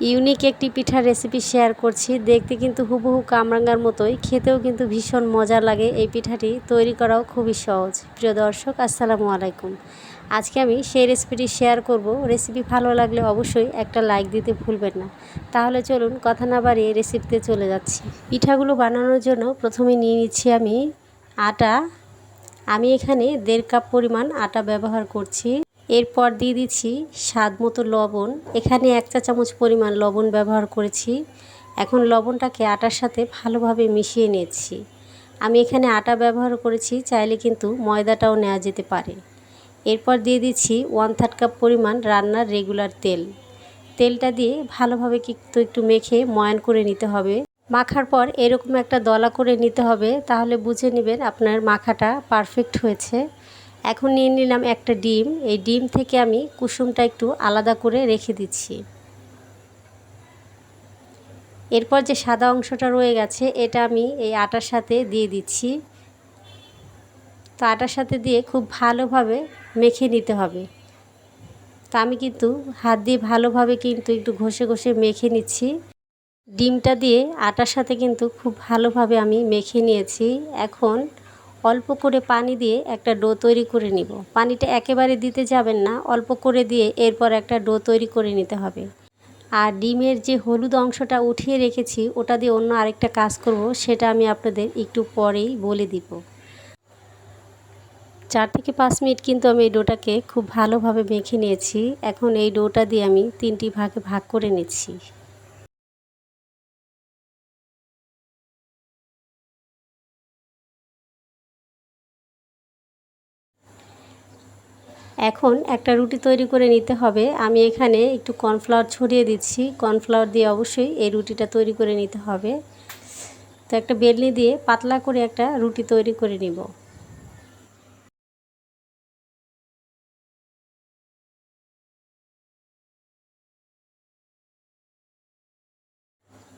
Unique একটি পিঠার recipe share করছি। দেখতে কিন্তু হুবহু কামরাঙ্গার মতোই। খেতেও কিন্তু ভীষণ মজা লাগে এই পিঠাটি। তৈরি করাও খুবই সহজ। প্রিয় দর্শক, আসসালামু আলাইকুম। আজকে আমি সেই রেসিপিটি শেয়ার করব। রেসিপি ভালো লাগলে অবশ্যই একটা লাইক দিতে ভুলবেন না। তাহলে চলুন কথা না বাড়িয়ে রেসিপিতে চলে যাচ্ছি। পিঠাগুলো বানানোর জন্য প্রথমে নিয়ে নিচ্ছি আমি আটা। আমি এখানে দেড় কাপ পরিমাণ আটা ব্যবহার করছি। এরপর দিয়ে দিচ্ছি স্বাদ মতো লবণ। এখানে এক চা চামচ পরিমাণ লবণ ব্যবহার করেছি। এখন লবণটাকে আটার সাথে ভালোভাবে মিশিয়ে নিয়েছি আমি এখানে আটা ব্যবহার করেছি, চাইলে কিন্তু ময়দাটাও নেওয়া যেতে পারে। এরপর দিয়ে দিচ্ছি ওয়ান থার্ড কাপ পরিমাণ রান্নার রেগুলার তেল। তেলটা দিয়ে ভালোভাবে কিন্তু একটু মেখে ময়ান করে নিতে হবে। মাখার পর এরকম একটা দলা করে নিতে হবে, তাহলে বুঝে নেবেন আপনার মাখাটা পারফেক্ট হয়েছে। এখন নিয়ে নিলাম একটা ডিম। এই ডিম থেকে আমি কুসুমটা একটু আলাদা করে রেখে দিচ্ছি। এরপর যে সাদা অংশটা রয়ে গেছে, এটা আমি এই আটার সাথে দিয়ে দিচ্ছি। তো আটার সাথে দিয়ে খুব ভালোভাবে মেখে নিতে হবে। তা আমি কিন্তু হাত দিয়ে ভালোভাবে কিন্তু একটু ঘষে ঘষে মেখে নিচ্ছি। ডিমটা দিয়ে আটার সাথে কিন্তু খুব ভালোভাবে আমি মেখে নিয়েছি। এখন অল্প করে পানি দিয়ে একটা ডো তৈরি করে নিব। পানিটা একেবারে দিতে যাবেন না, অল্প করে দিয়ে এরপর একটা ডো তৈরি করে নিতে হবে। আর ডিমের যে হলুদ অংশটা উঠিয়ে রেখেছি, ওটা দিয়ে অন্য আরেকটা কাজ করব, সেটা আমি আপনাদের একটু পরেই বলে দিব। চার থেকে পাঁচ মিনিট কিন্তু আমি এই ডোটাকে খুব ভালোভাবে মেখে নিয়েছি। এখন এই ডোটা দিয়ে আমি তিনটি ভাগে ভাগ করে নিচ্ছি। এখন একটা রুটি তৈরি করে নিতে হবে। আমি এখানে একটু কর্নফ্লাওয়ার ছড়িয়ে দিচ্ছি। কর্নফ্লাওয়ার দিয়ে অবশ্যই এই রুটিটা তৈরি করে নিতে হবে। তো একটা বেলনি দিয়ে পাতলা করে একটা রুটি তৈরি করে নিব।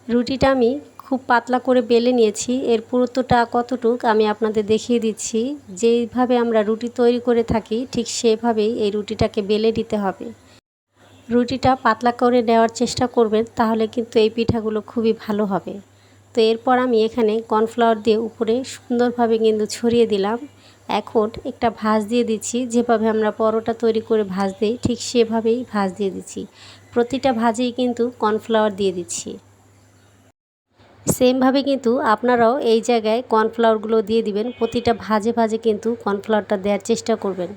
রুটিটা আমি খুব পাতলা করে বেলে নিয়েছি। এর পুরুত্বটা কতটুক আমি আপনাদের দেখিয়ে দিচ্ছি। যেইভাবে আমরা রুটি তৈরি করে থাকি, ঠিক সেভাবেই এই রুটিটাকে বেলে দিতে হবে। রুটিটা পাতলা করে নেওয়ার চেষ্টা করবেন, তাহলে কিন্তু এই পিঠাগুলো খুবই ভালো হবে। তো এরপর আমি এখানে কর্নফ্লাওয়ার দিয়ে উপরে সুন্দরভাবে কিন্তু ছড়িয়ে দিলাম। এখন একটা ভাজ দিয়ে দিচ্ছি। যেভাবে আমরা পরোটা তৈরি করে ভাজ দিই, ঠিক সেভাবেই ভাজ দিয়ে দিচ্ছি। প্রতিটা ভাজেই কিন্তু কর্নফ্লাওয়ার দিয়ে দিচ্ছি। সেমভাবে কিন্তু আপনারাও এই জায়গায় কর্নফ্লাওয়ারগুলো দিয়ে দিবেন। প্রতিটা ভাজে ভাজে কিন্তু কর্নফ্লাওয়ারটা দেওয়ার চেষ্টা করবেন।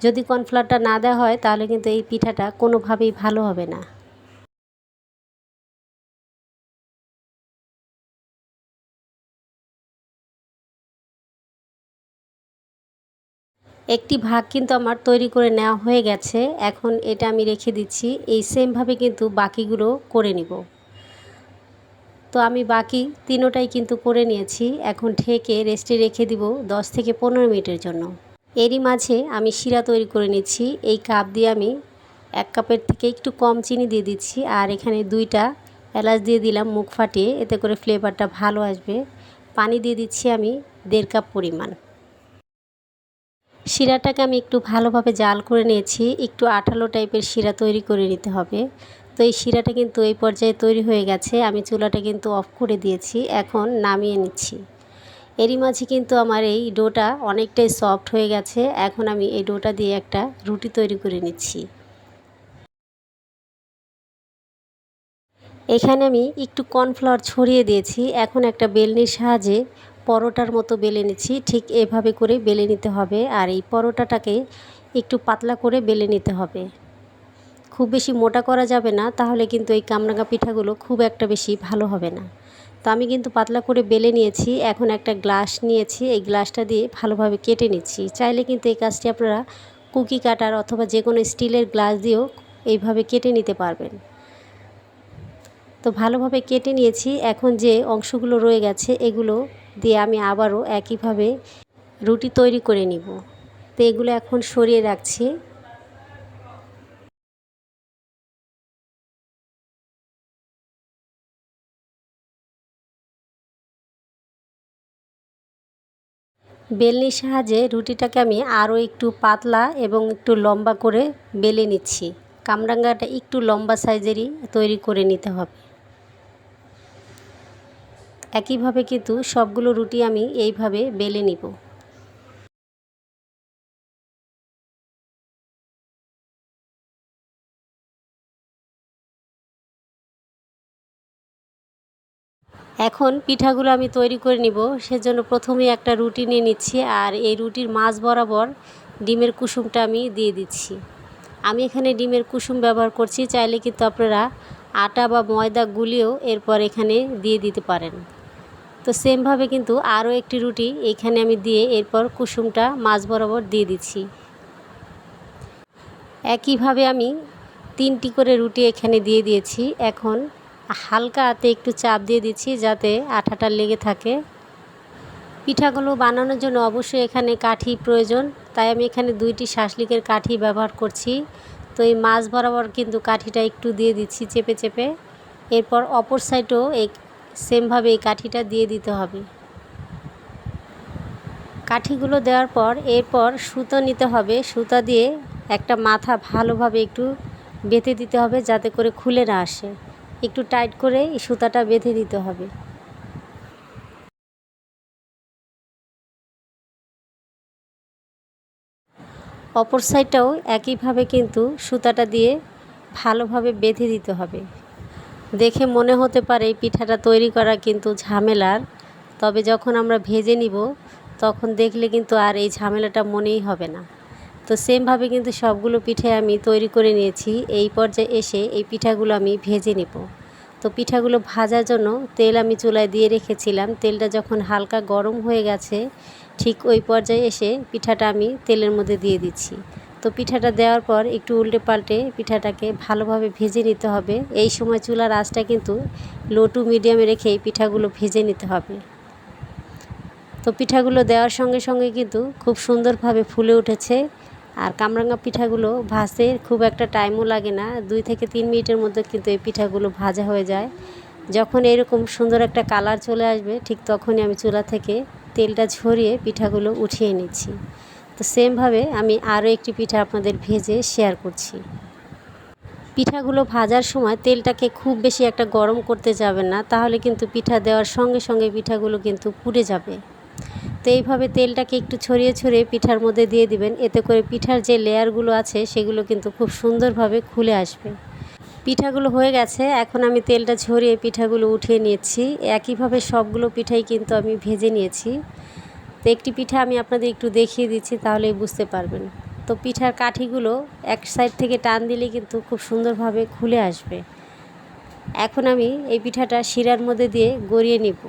যদি কর্নফ্লাওয়ারটা না দেওয়া হয়, তাহলে কিন্তু এই পিঠাটা কোনোভাবেই ভালো হবে না। একটি ভাগ কিন্তু আমার তৈরি করে নেওয়া হয়ে গেছে। এখন এটা আমি রেখে দিচ্ছি। এই সেমভাবে কিন্তু বাকিগুলো করে নিব। তো আমি বাকি তিনোটাই কিন্তু করে নিয়েছি। এখন ঢেকে রেস্টে রেখে দিব দশ থেকে পনেরো মিনিটের জন্য। এরই মাঝে আমি শিরা তৈরি করে নিচ্ছি। এই কাপ দিয়ে আমি এক কাপের থেকে একটু কম চিনি দিয়ে দিচ্ছি আর এখানে দুইটা এলাচ দিয়ে দিলাম মুখ ফাটিয়ে। এতে করে ফ্লেভারটা ভালো আসবে। পানি দিয়ে দিচ্ছি আমি দেড় কাপ পরিমাণ। শিরাটাকে আমি একটু ভালোভাবে জাল করে নিয়েছি। একটু আঠালো টাইপের শিরা তৈরি করে নিতে হবে। তো এই শিরাটা কিন্তু এই পর্যায়ে তৈরি হয়ে গেছে। আমি চুলাটা কিন্তু অফ করে দিয়েছি। এখন নামিয়ে নিচ্ছি। এরই মাঝে কিন্তু আমার এই ডোটা অনেকটাই সফট হয়ে গেছে। এখন আমি এই ডোটা দিয়ে একটা রুটি তৈরি করে নিচ্ছি। এখানে আমি একটু কর্নফ্লাওয়ার ছড়িয়ে দিয়েছি। এখন একটা বেলনির সাহায্যে পরোটার মতো বেলে নিচ্ছি। ঠিক এভাবে করে বেলে নিতে হবে। আর এই পরোটাটাকে একটু পাতলা করে বেলে নিতে হবে। খুব বেশি মোটা করা যাবে না, তাহলে কিন্তু এই কামরাঙা পিঠাগুলো খুব একটা বেশি ভালো হবে না। তো আমি কিন্তু পাতলা করে বেলে নিয়েছি, এখন একটা গ্লাস নিয়েছি, এই গ্লাসটা দিয়ে ভালোভাবে কেটে নিচ্ছি। চাইলে কিন্তু এই কাজটি আপনারা কুকি কাটার অথবা যে কোনো স্টিলের গ্লাস দিয়েও এইভাবে কেটে নিতে পারবেন। তো ভালোভাবে কেটে নিয়েছি, এখন যে অংশগুলো রয়ে গেছে এগুলো দিয়ে আমি আবারও একইভাবে রুটি তৈরি করে নিব। তো এগুলো এখন সরিয়ে রাখছি। বেলনির সাহায্যে রুটিটাকে আমি আরও একটু পাতলা এবং একটু লম্বা করে বেলে নিচ্ছি। কামরাঙ্গাটা একটু লম্বা সাইজেরই তৈরি করে নিতে হবে। একইভাবে কিন্তু সবগুলো রুটি আমি এইভাবে বেলে নিব। এখন পিঠাগুলো আমি তৈরি করে নিব। সেজন্য প্রথমে একটা রুটি নিয়ে নিচ্ছি আর এই রুটির মাছ বরাবর ডিমের কুসুমটা আমি দিয়ে দিচ্ছি। আমি এখানে ডিমের কুসুম ব্যবহার করছি, চাইলে কিন্তু আপনারা আটা বা ময়দা গুলিয়েও এরপর এখানে দিয়ে দিতে পারেন। তো সেমভাবে কিন্তু আরও একটি রুটি এখানে আমি দিয়ে এরপর কুসুমটা মাছ বরাবর দিয়ে দিচ্ছি। একইভাবে আমি তিনটি করে রুটি এখানে দিয়ে দিয়েছি। এখন হালকা হাতে একটু চাপ দিয়ে দিচ্ছি যাতে আঠাটা লেগে থাকে। পিঠাগুলো বানানোর জন্য অবশ্যই এখানে কাঠি প্রয়োজন, তাই আমি এখানে দুইটি শাসলিকের কাঠি ব্যবহার করছি। তো এই মাছ বরাবর কিন্তু কাঠিটা একটু দিয়ে দিচ্ছি চেপে চেপে। এরপর অপর সাইডও এই সেমভাবে এই কাঠিটা দিয়ে দিতে হবে। কাঠিগুলো দেওয়ার পর এরপর সুতো নিতে হবে। সুতা দিয়ে একটা মাথা ভালোভাবে একটু বেঁধে দিতে হবে যাতে করে খুলে না আসে। একটু টাইট করে এই সুতাটা বেঁধে দিতে হবে। অপর সাইডটাও একইভাবে কিন্তু সুতাটা দিয়ে ভালোভাবে বেঁধে দিতে হবে। দেখে মনে হতে পারে এই পিঠাটা তৈরি করা কিন্তু ঝামেলার, তবে যখন আমরা ভেজে নিব, তখন দেখলে কিন্তু আর এই ঝামেলাটা মনেই হবে না। তো সেমভাবে কিন্তু সবগুলো পিঠে আমি তৈরি করে নিয়েছি। এই পর্যায়ে এসে এই পিঠাগুলো আমি ভেজে নেব। তো পিঠাগুলো ভাজার জন্য তেল আমি চুলায় দিয়ে রেখেছিলাম। তেলটা যখন হালকা গরম হয়ে গেছে, ঠিক ওই পর্যায়ে এসে পিঠাটা আমি তেলের মধ্যে দিয়ে দিচ্ছি। তো পিঠাটা দেওয়ার পর একটু উল্টে পাল্টে পিঠাটাকে ভালোভাবে ভেজে নিতে হবে। এই সময় চুলার আঁচটা কিন্তু লো টু মিডিয়ামে রেখে পিঠাগুলো ভেজে নিতে হবে। তো পিঠাগুলো দেওয়ার সঙ্গে সঙ্গে কিন্তু খুব সুন্দরভাবে ফুলে উঠেছে। আর কামরাঙ্গা পিঠাগুলো ভাজতে খুব একটা টাইমও লাগে না। দুই থেকে তিন মিনিটের মধ্যে কিন্তু এই পিঠাগুলো ভাজা হয়ে যায়। যখন এরকম সুন্দর একটা কালার চলে আসবে, ঠিক তখনই আমি চুলা থেকে তেলটা ঝরিয়ে পিঠাগুলো উঠিয়ে নিচ্ছি। তো সেমভাবে আমি আরও একটি পিঠা আপনাদের ভেজে শেয়ার করছি। পিঠাগুলো ভাজার সময় তেলটাকে খুব বেশি একটা গরম করতে যাবেন না, তাহলে কিন্তু পিঠা দেওয়ার সঙ্গে সঙ্গে পিঠাগুলো কিন্তু পুড়ে যাবে। তো এইভাবে তেলটাকে একটু ছড়িয়ে ছড়িয়ে পিঠার মধ্যে দিয়ে দিবেন। এতে করে পিঠার যে লেয়ারগুলো আছে, সেগুলো কিন্তু খুব সুন্দরভাবে খুলে আসবে। পিঠাগুলো হয়ে গেছে। এখন আমি তেলটা ঝরিয়ে পিঠাগুলো উঠিয়ে নিয়েছি একইভাবে সবগুলো পিঠাই কিন্তু আমি ভেজে নিয়েছি। তো একটি পিঠা আমি আপনাদের একটু দেখিয়ে দিচ্ছি, তাহলেই বুঝতে পারবেন। তো পিঠার কাঠিগুলো এক সাইড থেকে টান দিলে কিন্তু খুব সুন্দরভাবে খুলে আসবে। এখন আমি এই পিঠাটা শিরার মধ্যে দিয়ে গড়িয়ে নিব।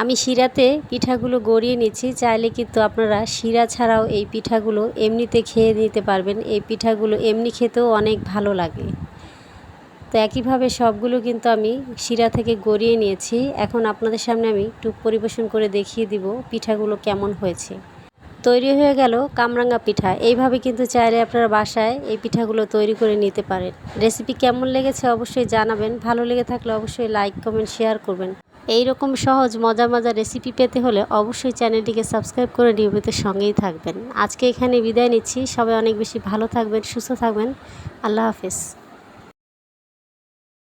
আমি শিরাতে পিঠাগুলো গড়িয়ে নিচ্ছি, চাইলে কিন্তু আপনারা শিরা ছাড়াও এই পিঠাগুলো এমনিতে খেয়ে নিতে পারবেন। এই পিঠাগুলো এমনি খেতেও অনেক ভালো লাগে। তো একইভাবে সবগুলো কিন্তু আমি শিরা থেকে গড়িয়ে নিয়েছি। এখন আপনাদের সামনে আমি একটু পরিবেশন করে দেখিয়ে দিব পিঠাগুলো কেমন হয়েছে। তৈরি হয়ে গেল কামরাঙ্গা পিঠা। এইভাবে কিন্তু চাইলে আপনারা বাসায় এই পিঠাগুলো তৈরি করে নিতে পারেন। রেসিপি কেমন লেগেছে অবশ্যই জানাবেন। ভালো লেগে থাকলে অবশ্যই লাইক, কমেন্ট, শেয়ার করবেন। এই রকম সহজ মজা মজা রেসিপি পেতে হলে অবশ্যই চ্যানেলটিকে সাবস্ক্রাইব করে নিয়মিত সঙ্গেই থাকবেন। আজকে এখানে বিদায় নিচ্ছি। সবাই অনেক বেশি ভালো থাকবেন, সুস্থ থাকবেন। আল্লাহ হাফেজ।